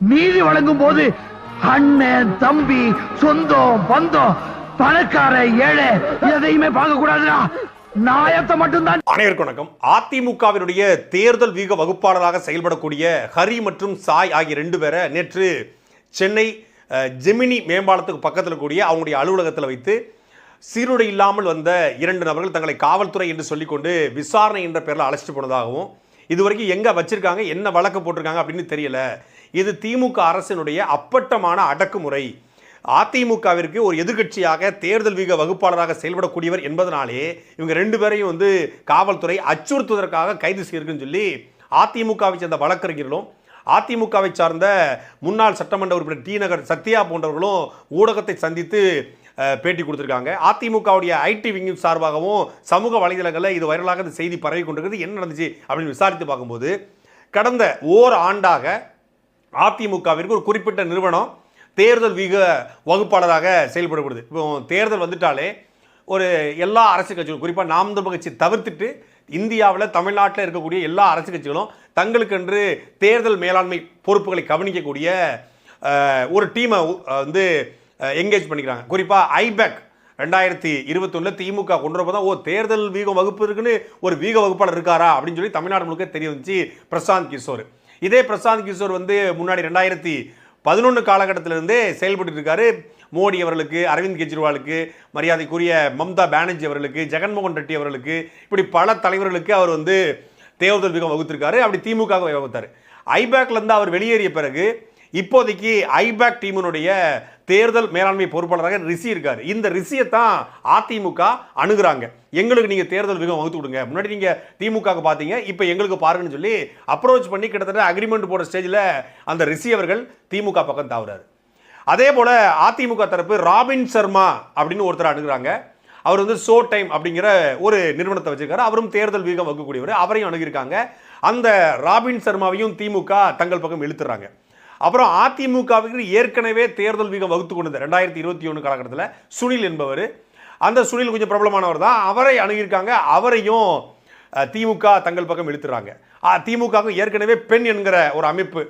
நீதி வழங்கும் போது அண்ணன் தம்பி சொந்தம் பந்தம் பணக்கார ஏழை எதையுமே பார்க்க கூடாதுடா. நாயத்தை மட்டும்தான். அனைவருக்கும் வணக்கம். அதிமுகவினுடைய தேர்தல் வீக வகுப்பாளராக செயல்படக்கூடிய ஹரி மற்றும் சாய் ஆகிய ரெண்டு பேரை நேற்று சென்னை அஹ், ஜெமினி மேம்பாலத்துக்கு பக்கத்தில் கூடிய அவங்களுடைய அலுவலகத்தில் வைத்து சீருடை இல்லாமல் வந்த இரண்டு நபர்கள் தங்களை காவல்துறை என்று சொல்லிக்கொண்டு விசாரணை என்ற பேரில் அழைச்சிட்டு போனதாகவும் இதுவரைக்கும் எங்கே வச்சிருக்காங்க என்ன வழக்கு போட்டிருக்காங்க அப்படின்னு தெரியல. இது திமுக அரசினுடைய அப்பட்டமான அடக்குமுறை. அதிமுகவிற்கு ஒரு எதிர்க்கட்சியாக தேர்தல் வீக வகுப்பாளராக செயல்படக்கூடியவர் என்பதனாலே இவங்க ரெண்டு பேரையும் வந்து காவல்துறை அச்சுறுத்துவதற்காக கைது செய்யிருக்குன்னு சொல்லி அதிமுகவை சேர்ந்த வழக்கறிஞர்களும் அதிமுகவை சார்ந்த முன்னாள் சட்டமன்ற உறுப்பினர் டி நகர் சத்யா போன்றவர்களும் ஊடகத்தை சந்தித்து பேட்டி கொடுத்துருக்காங்க. அதிமுகவுடைய ஐடி விங்கின் சார்பாகவும் சமூக வலைதளங்களில் இது வைரலாக இந்த செய்தி பரவி கொண்டிருக்கிறது என்ன நடந்துச்சு அப்படின்னு விசாரித்து பார்க்கும்போது கடந்த ஓர் ஆண்டாக அதிமுகவிற்கு ஒரு குறிப்பிட்ட நிறுவனம் தேர்தல் வீக வகுப்பாளராக செயல்படப்படுது. இப்போ தேர்தல் வந்துட்டாலே ஒரு எல்லா அரசு கட்சிகளும் குறிப்பாக நாம் தமிழ் கட்சி தவிர்த்துட்டு இந்தியாவில் தமிழ்நாட்டில் இருக்கக்கூடிய எல்லா அரசு கட்சிகளும் தங்களுக்கென்று தேர்தல் மேலாண்மை பொறுப்புகளை கவனிக்கக்கூடிய ஒரு டீமை வந்து எங்கேஜ் பண்ணிக்கிறாங்க. குறிப்பாக ஐபேக் ரெண்டாயிரத்தி இருபத்தொன்னில் திமுக கொண்டு வரப்போ தான் ஓ தேர்தல் வீக வகுப்பு இருக்குன்னு ஒரு வீக வகுப்பாளர் இருக்காரா அப்படின்னு சொல்லி தமிழ்நாடு முழுக்க தெரிய வந்துச்சு பிரசாந்த் கிஷோர். இதே பிரசாந்த் கிஷோர் வந்து முன்னாடி ரெண்டாயிரத்தி பதினொன்று காலகட்டத்திலிருந்தே செயல்பட்டு இருக்காரு. மோடி அவர்களுக்கு அரவிந்த் கெஜ்ரிவாலுக்கு மரியாதைக்குரிய மம்தா பானர்ஜி அவர்களுக்கு ஜெகன்மோகன் ரெட்டி அவர்களுக்கு இப்படி பல தலைவர்களுக்கு அவர் வந்து தேர்தல் விகம் வகுத்திருக்காரு. அப்படி திமுக வகுத்தார். ஐபேக்லேருந்து அவர் வெளியேறிய பிறகு இப்போதைக்கு ஐபேக் டீமினுடைய தேர்தல் மேலாண்மை பொறுப்பாளராக ரிஷி இருக்கார். இந்த ரிஷியை தான் அதிமுக அணுகிறாங்க. எங்களுக்கு நீங்கள் தேர்தல் விகம் வகுத்து கொடுங்க. முன்னாடி நீங்கள் திமுக பார்த்தீங்க இப்போ எங்களுக்கு பாருங்கன்னு சொல்லி அப்ரோச் பண்ணி கிட்டத்தட்ட அக்ரிமெண்ட் போட ஸ்டேஜில் அந்த ரிஷி அவர்கள் திமுக பக்கம் தாவுறாரு. அதே போல் அதிமுக தரப்பு ராபின் சர்மா அப்படின்னு ஒருத்தர் அணுகிறாங்க. அவர் வந்து ஷோ டைம் அப்படிங்கிற ஒரு நிறுவனத்தை வச்சிருக்காரு. அவரும் தேர்தல் வீகம் வகுக்கக்கூடியவர். அவரையும் அணுகியிருக்காங்க. அந்த ராபின் சர்மாவையும் திமுக தங்கள் பக்கம் இழுத்துறாங்க. அப்புறம் அதிமுகவுக்கு ஏற்கனவே தேர்தல் வீகம் வகுத்து கொண்டது ரெண்டாயிரத்தி இருபத்தி ஒன்று காலகட்டத்தில் சுனில் என்பவர். அந்த சுனில் கொஞ்சம் பிரபலமானவர் தான். அவரை அணுகியிருக்காங்க. அவரையும் திமுக தங்கள் பக்கம் இழுத்துறாங்க. திமுகவுக்கு ஏற்கனவே பெண் என்கிற ஒரு அமைப்பு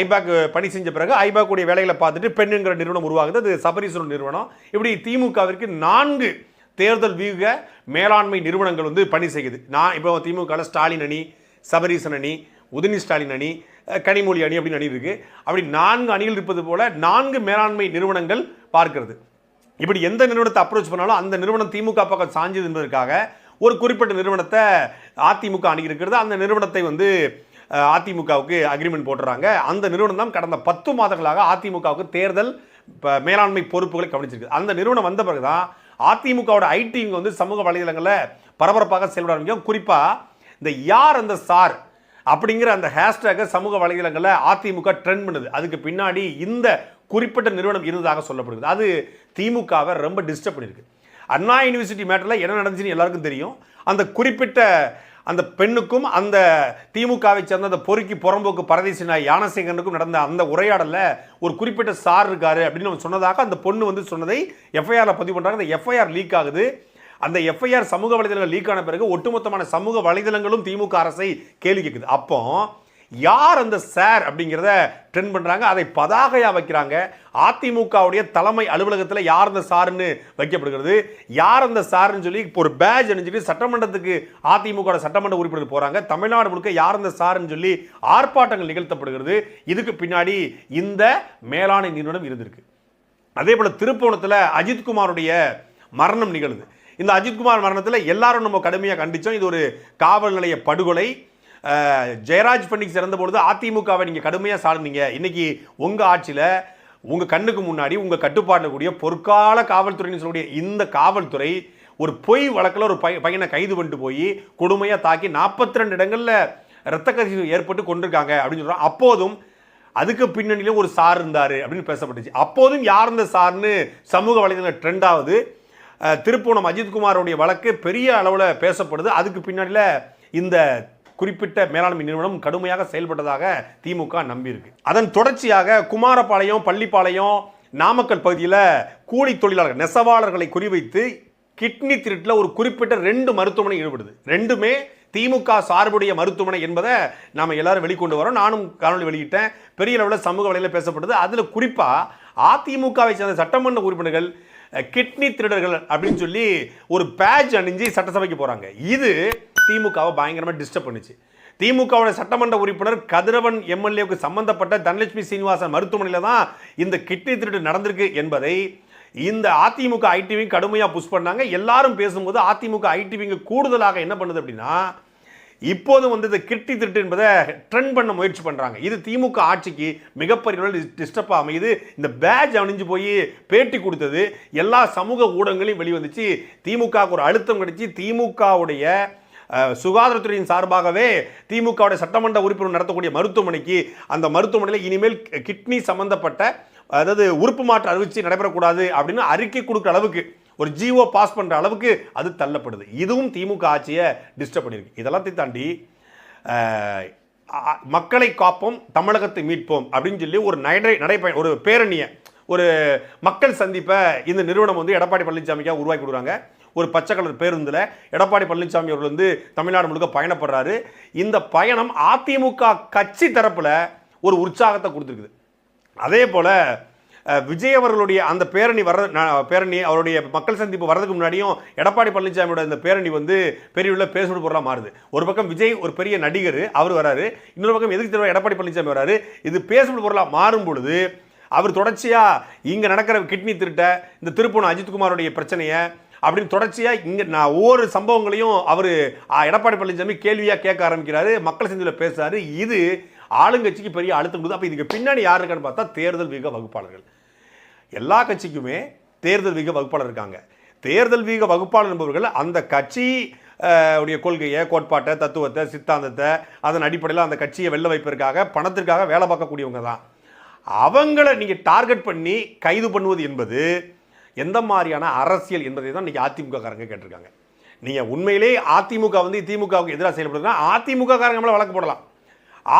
ஐபேக் பணி செஞ்ச பிறகு ஐபேக் உடைய வேலைகளை பார்த்துட்டு பெண் என்கிற நிறுவனம் உருவாகுது. அது சபரீஸ்வரன் நிறுவனம். இப்படி திமுகவிற்கு நான்கு தேர்தல் வீக மேலாண்மை நிறுவனங்கள் வந்து பணி செய்யுது. நான் இப்போ திமுகவில் ஸ்டாலின் அணி சபரீசன் அணி உதினி ஸ்டாலின் அணி கனிமொழி அணி அப்படின்னு அணி இருக்குது அப்படி நான்கு அணிகள் இருப்பது போல நான்கு மேலாண்மை நிறுவனங்கள் பார்க்கிறது. இப்படி எந்த நிறுவனத்தை அப்ரோச் பண்ணாலும் அந்த நிறுவனம் திமுக பக்கம் சாஞ்சது என்பதற்காக ஒரு குறிப்பிட்ட நிறுவனத்தை அதிமுக அணி இருக்கிறது. அந்த நிறுவனத்தை வந்து அதிமுகவுக்கு அக்ரிமெண்ட் போட்டுறாங்க. அந்த நிறுவனம் தான் கடந்த பத்து மாதங்களாக அதிமுகவுக்கு தேர்தல் மேலாண்மை பொறுப்புகளை கவனிச்சிருக்கு. அந்த நிறுவனம் வந்த பிறகுதான் அதிமுகவோட ஐடி வந்து சமூக வலைதளங்களில் பரபரப்பாக செயல்பட ஆரம்பிக்கும். குறிப்பாக இந்த யார் அந்த சார்? அப்படிங்கிற அந்த ஹேஷ்டேக்கை சமூக வலைதளங்களில் அதிமுக ட்ரெண்ட் பண்ணுது. அதுக்கு பின்னாடி இந்த குறிப்பிட்ட நிறுவனம் இருந்ததாக சொல்லப்படுது அது திமுகவை ரொம்ப டிஸ்டர்ப் பண்ணியிருக்கு. அண்ணா யூனிவர்சிட்டி மேட்டரில் என்ன நடந்துச்சுன்னு எல்லாருக்கும் தெரியும். அந்த குறிப்பிட்ட அந்த பெண்ணுக்கும் அந்த திமுகவை சேர்ந்த அந்த பொறுக்கி புறம்போக்கு பரதேசி நாய் யானசேகரனுக்கும் நடந்த அந்த உரையாடலில் ஒரு குறிப்பிட்ட சார் இருக்காரு அப்படின்னு அவன் சொன்னதாக அந்த பொண்ணு வந்து சொன்னதை எஃப்ஐஆரில் பதிவு பண்ணுறாங்க அந்த எஃப்ஐஆர் லீக் ஆகுது. அந்த எஃப்ஐஆர் சமூக வலைதளங்கள் லீக் ஆன பிறகு ஒட்டுமொத்தமான சமூக வலைதளங்களும் திமுக அரசை கேள்வி கேட்குது அப்போ யார் அந்த சார் அப்படிங்கிறத ட்ரெண்ட் பண்ணுறாங்க அதை பதாகையா வைக்கிறாங்க. அதிமுகவுடைய தலைமை அலுவலகத்தில் யார் அந்த சாருன்னு வைக்கப்படுகிறது. யார் அந்த சாருன்னு சொல்லி இப்போ ஒரு பேஜ் அணிஞ்சிட்டு சட்டமன்றத்துக்கு அதிமுக சட்டமன்ற உறுப்பினர் போறாங்க. தமிழ்நாடு முழுக்க யார் அந்த சாருன்னு சொல்லி ஆர்ப்பாட்டங்கள் நிகழ்த்தப்படுகிறது. இதுக்கு பின்னாடி இந்த மேலாணை நிறுவனம் இருந்திருக்கு. அதே போல திருப்போணத்தில் அஜித்குமாருடைய மரணம் நிகழுது. இந்த அஜித்குமார் மரணத்தில் எல்லாரும் நம்ம கடுமையாக கண்டித்தோம் இது ஒரு காவல் நிலைய படுகொலை. ஜெயராஜ் பண்டிக் சிறந்த பொழுது அதிமுகவை நீங்கள் கடுமையாக சாடுனீங்க இன்னைக்கு உங்கள் ஆட்சியில் உங்கள் கண்ணுக்கு முன்னாடி உங்கள் கட்டுப்பாட்டில் கூடிய பொற்கால காவல்துறைன்னு சொல்லக்கூடிய இந்த காவல்துறை ஒரு பொய் வழக்கில் ஒரு பை பையனை கைது பண்ணிட்டு போய் கொடுமையாக தாக்கி நாற்பத்தி ரெண்டு இடங்களில் ரத்த கசிவு ஏற்பட்டு கொண்டிருக்காங்க அப்படின்னு சொல்கிறோம் அப்போதும் அதுக்கு பின்னணியிலும் ஒரு சார் இருந்தார் அப்படின்னு பேசப்பட்டுச்சு. அப்போதும் யார் இந்த சார்னு சமூக வலைதள ட்ரெண்ட் ஆகுது. திருப்பூணம் அஜித்குமாரோடைய வழக்கு பெரிய அளவில் பேசப்படுது. அதுக்கு பின்னாடியில் இந்த குறிப்பிட்ட மேலாண்மை நிறுவனம் கடுமையாக செயல்பட்டதாக திமுக நம்பியிருக்கு. அதன் தொடர்ச்சியாக குமாரபாளையம் பள்ளிப்பாளையம் நாமக்கல் பகுதியில் கூலி தொழிலாளர்கள் நெசவாளர்களை குறிவைத்து கிட்னி திருட்டில் ஒரு குறிப்பிட்ட ரெண்டு மருத்துவமனை ஈடுபடுது. ரெண்டுமே திமுக சார்புடைய மருத்துவமனை என்பதை நாம் எல்லாரும் வெளிக்கொண்டு வரோம். நானும் காணொலி வெளியிட்டேன். பெரிய அளவில் சமூக வலையில் பேசப்பட்டது அதில் குறிப்பாக அதிமுகவை சேர்ந்த சட்டமன்ற உறுப்பினர்கள் கிட்னி திருடர்கள் அப்படின்னு சொல்லி ஒரு பேட்ச் அணிஞ்சு சட்டசபைக்கு போகிறாங்க இது திமுகவை பயங்கரமாக டிஸ்டர்ப் பண்ணுச்சு. திமுகவோட சட்டமன்ற உறுப்பினர் கதிரவன் எம்எல்ஏவுக்கு சம்பந்தப்பட்ட தனலட்சுமி சீனிவாசன் மருத்துவமனையில் தான் இந்த கிட்னி திருடு நடந்திருக்கு என்பதை இந்த அதிமுக ஐடிவிங் கடுமையாக புஷ் பண்ணாங்க. எல்லாரும் பேசும்போது அதிமுக ஐடிவிங்க கூடுதலாக என்ன பண்ணுது அப்படின்னா இப்போது வந்து இந்த கிட்டி திருட்டு என்பதை ட்ரெண்ட் பண்ண முயற்சி பண்ணுறாங்க இது திமுக ஆட்சிக்கு மிகப்பெரிய டிஸ்டர்பாக அமையுது. இந்த பேட்ச் அணிஞ்சு போய் பேட்டி கொடுத்தது எல்லா சமூக ஊடகங்களையும் வெளிவந்துச்சு. திமுகவுக்கு ஒரு அழுத்தம் கிடைச்சி திமுகவுடைய சுகாதாரத்துறையின் சார்பாகவே திமுகவுடைய சட்டமன்ற உறுப்பினர் நடத்தக்கூடிய மருத்துவமனைக்கு அந்த மருத்துவமனையில் இனிமேல் கிட்னி சம்பந்தப்பட்ட அதாவது உறுப்பு மாற்று அறிவிச்சு நடைபெறக்கூடாது அப்படின்னு அறிக்கை கொடுக்குற அளவுக்கு ஒரு ஜிஓ பாஸ் பண்ணுற அளவுக்கு அது தள்ளப்படுது. இதுவும் திமுக ஆட்சியை டிஸ்டர்ப் பண்ணியிருக்கு இதெல்லாத்தையும் தாண்டி மக்களை காப்போம் தமிழகத்தை மீட்போம் அப்படின்னு சொல்லி ஒரு நடை நடைபய ஒரு பேரணியை ஒரு மக்கள் சந்திப்பை இந்த நிறுவனம் வந்து எடப்பாடி பழனிசாமிக்காக உருவாக்கி கொடுக்குறாங்க. ஒரு பச்சை கலர் பேருந்தில் எடப்பாடி பழனிசாமி அவர்கள் வந்து தமிழ்நாடு முழுக்க பயணப்படுறாரு. இந்த பயணம் அதிமுக கட்சி தரப்பில் ஒரு உற்சாகத்தை கொடுத்துருக்குது. அதே போல் விஜய் அவர்களுடைய அந்த பேரணி வர பேரணி அவருடைய மக்கள் சந்திப்பு வர்றதுக்கு முன்னாடியும் எடப்பாடி பழனிசாமியோட இந்த பேரணி வந்து பெரிய உள்ள பேசுபடு பொருளாக மாறுது. ஒரு பக்கம் விஜய் ஒரு பெரிய நடிகர் அவர் வராரு. இன்னொரு பக்கம் எதிர்த்து தலைவர் எடப்பாடி பழனிசாமி வராரு. இது பேசுபடு பொருளாக மாறும் பொழுது அவர் தொடர்ச்சியாக இங்கே நடக்கிற கிட்னி திருட்டை இந்த திருப்பூணம் அஜித்குமாருடைய பிரச்சனையை அப்படின்னு தொடர்ச்சியாக இங்கே நான் ஒவ்வொரு சம்பவங்களையும் அவர் எடப்பாடி பழனிசாமி கேள்வியாக கேட்க ஆரம்பிக்கிறாரு மக்கள் சந்தியில் பேசுகிறாரு இது ஆளுங்கட்சிக்கு பெரிய அழுத்தம் கொடுத்து அப்போ இதுக்கு பின்னாடி யார் இருக்கான்னு பார்த்தா தேர்தல் வீக வகுப்பாளர்கள். எல்லா கட்சிக்குமே தேர்தல் வீக வகுப்பாளர் இருக்காங்க. தேர்தல் வீக வகுப்பாளர் என்பவர்கள் அந்த கட்சி உடைய கொள்கையை கோட்பாட்டை தத்துவத்தை சித்தாந்தத்தை அதன் அடிப்படையில் அந்த கட்சியை வெளில வைப்பதற்காக பணத்திற்காக வேலை பார்க்கக்கூடியவங்க தான். அவங்கள நீங்கள் டார்கெட் பண்ணி கைது பண்ணுவது என்பது எந்த மாதிரியான அரசியல் என்பதை தான் இன்றைக்கி அதிமுக காரங்க கேட்டிருக்காங்க. நீங்கள் உண்மையிலே அதிமுக வந்து திமுகவுக்கு எதிராக செயல்படுதுன்னா அதிமுக காரங்க மேலே வழக்கு போடலாம்.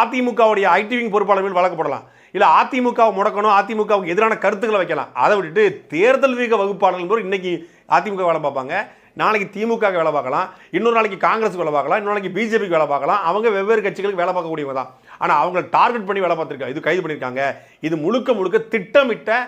அதிமுகவுடைய ஐடிவிங் பொறுப்பாளர் மேல் இல்லை அதிமுகவை முடக்கணும் அதிமுகவுக்கு எதிரான கருத்துக்களை வைக்கலாம். அதை விட்டுட்டு தேர்தல் வீக வகுப்பாளர்கள் இன்னைக்கு அதிமுக வேலை பார்ப்பாங்க. நாளைக்கு திமுக வேலை பார்க்கலாம். இன்னொரு நாளைக்கு காங்கிரஸ்க்கு வேலை பார்க்கலாம். இன்னொரு நாளைக்கு பிஜேபிக்கு வேலை பார்க்கலாம். அவங்க வெவ்வேறு கட்சிகளுக்கு வேலை பார்க்கக்கூடியவங்க தான். ஆனால் அவங்கள டார்கெட் பண்ணி வேலை பார்த்துருக்காங்க இது கைது பண்ணியிருக்காங்க. இது முழுக்க முழுக்க திட்டமிட்ட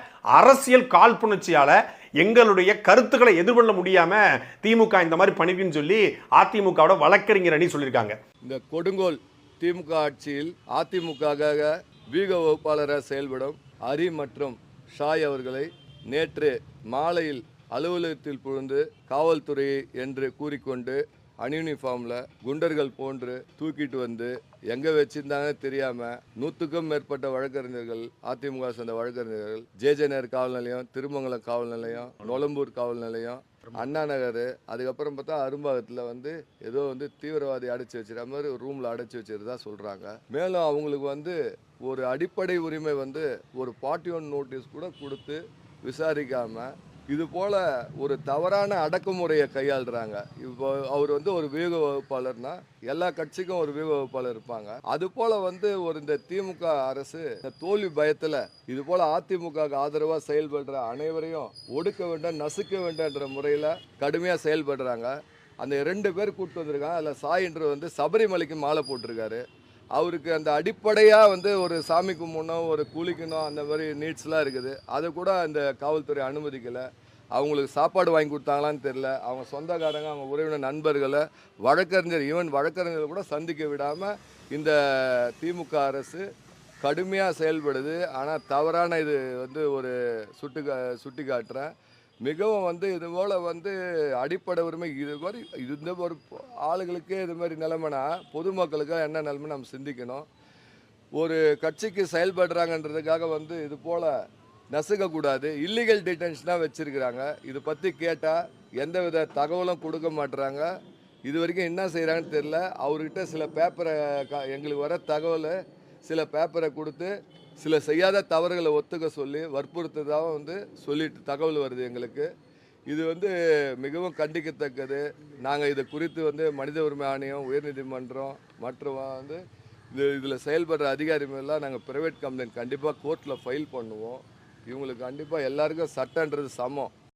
அரசியல் காழ்ப்புணர்ச்சியால் எங்களுடைய கருத்துக்களை எதிர்கொள்ள முடியாமல் திமுக இந்த மாதிரி பண்ணிருக்குன்னு சொல்லி அதிமுகவோட வழக்கறிஞர் அணி சொல்லியிருக்காங்க. இந்த கொடுங்கோல் திமுக ஆட்சியில் அதிமுகவாக வீக வகுப்பாளராக செயல்படும் ஹரி மற்றும் ஷாய் அவர்களை நேற்று மாலையில் அலுவலகத்தில் புகுந்து காவல்துறை என்று கூறிக்கொண்டு அன்யூனிஃபார்மில் குண்டர்கள் போன்று தூக்கிட்டு வந்து எங்கே வச்சிருந்தாங்கன்னு தெரியாமல் நூற்றுக்கும் மேற்பட்ட வழக்கறிஞர்கள் அதிமுக சேர்ந்த வழக்கறிஞர்கள் ஜேஜேநகர் காவல் நிலையம் திருமங்கலம் காவல் நிலையம் நொலம்பூர் காவல் நிலையம் அண்ணா நகர் அதுக்கப்புறம் பார்த்தா அரும்பாகத்தில் வந்து ஏதோ வந்து தீவிரவாதி அடைச்சி வச்சுற மாதிரி ஒரு ரூமில் அடைச்சி வச்சுருதா சொல்கிறாங்க மேலும் அவங்களுக்கு வந்து ஒரு அடிப்படை உரிமை வந்து ஒரு பார்ட்டி ஒன் நோட்டீஸ் கூட கொடுத்து விசாரிக்காமல் இது போல் ஒரு தவறான அடக்குமுறையை கையாளுறாங்க. இப்போ அவர் வந்து ஒரு வியூக வகுப்பாளர்னா எல்லா கட்சிக்கும் ஒரு வியூக வகுப்பாளர் இருப்பாங்க. அது போல் வந்து ஒரு இந்த திமுக அரசு இந்த தோல்வி பயத்தில் இது போல் அதிமுகவுக்கு ஆதரவாக செயல்படுற அனைவரையும் ஒடுக்க வேண்டும் நசுக்க வேண்டாம்ன்ற முறையில் கடுமையாக செயல்படுறாங்க. அந்த ரெண்டு பேர் கூப்பிட்டு வந்திருக்காங்க. அதில் சாயின்ற வந்து சபரிமலைக்கு மாலை போட்டிருக்காரு. அவருக்கு அந்த அடிப்படையாக வந்து ஒரு சாமி கும்பிடணும் ஒரு குளிக்கணும் அந்த மாதிரி நீட்ஸ்லாம் இருக்குது. அதை கூட அந்த காவல்துறை அனுமதிக்கலை. அவங்களுக்கு சாப்பாடு வாங்கி கொடுத்தாங்களான்னு தெரில அவங்க சொந்தக்காரங்க அவங்க உறவினர் நண்பர்களை வழக்கறிஞர் ஈவன் வழக்கறிஞர்களை கூட சந்திக்க விடாமல் இந்த திமுக அரசு கடுமையாக செயல்படுது. ஆனால் தவறான இது வந்து ஒரு சுட்டு கா சுட்டி காட்டுறேன் மிகவும் வந்து இது போல் வந்து அடிப்படை உரிமை இது மாதிரி இது இந்த ஒரு ஆளுகளுக்கே இது மாதிரி நிலைமைனா பொதுமக்களுக்கு என்ன நிலைமை நம்ம சிந்திக்கணும். ஒரு கட்சிக்கு செயல்படுறாங்கன்றதுக்காக வந்து இது போல் நசுக்கக்கூடாது. இல்லீகல் டிடென்ஷனாக வச்சுருக்கிறாங்க. இதை பற்றி கேட்டால் எந்தவித தகவலும் கொடுக்க மாட்டுறாங்க இது வரைக்கும் என்ன செய்கிறாங்கன்னு தெரில அவர்கிட்ட சில பேப்பரை க எங்களுக்கு வர தகவலை சில பேப்பரை கொடுத்து சில செய்யாத தவறுகளை ஒத்துக்க சொல்லி வற்புறுத்ததாக வந்து சொல்லிட்டு தகவல் வருது எங்களுக்கு. இது வந்து மிகவும் கண்டிக்கத்தக்கது. நாங்கள் இது குறித்து வந்து மனித உரிமை ஆணையம் உயர்நீதிமன்றம் மற்றும் வந்து இது இதில் செயல்படுற அதிகாரிகளெல்லாம் நாங்கள் ப்ரைவேட் கம்ப்ளைண்ட் கண்டிப்பாக கோர்ட்டில் ஃபைல் பண்ணுவோம். இவங்களுக்கு கண்டிப்பாக எல்லாருக்கும் சட்டன்றது சமம்.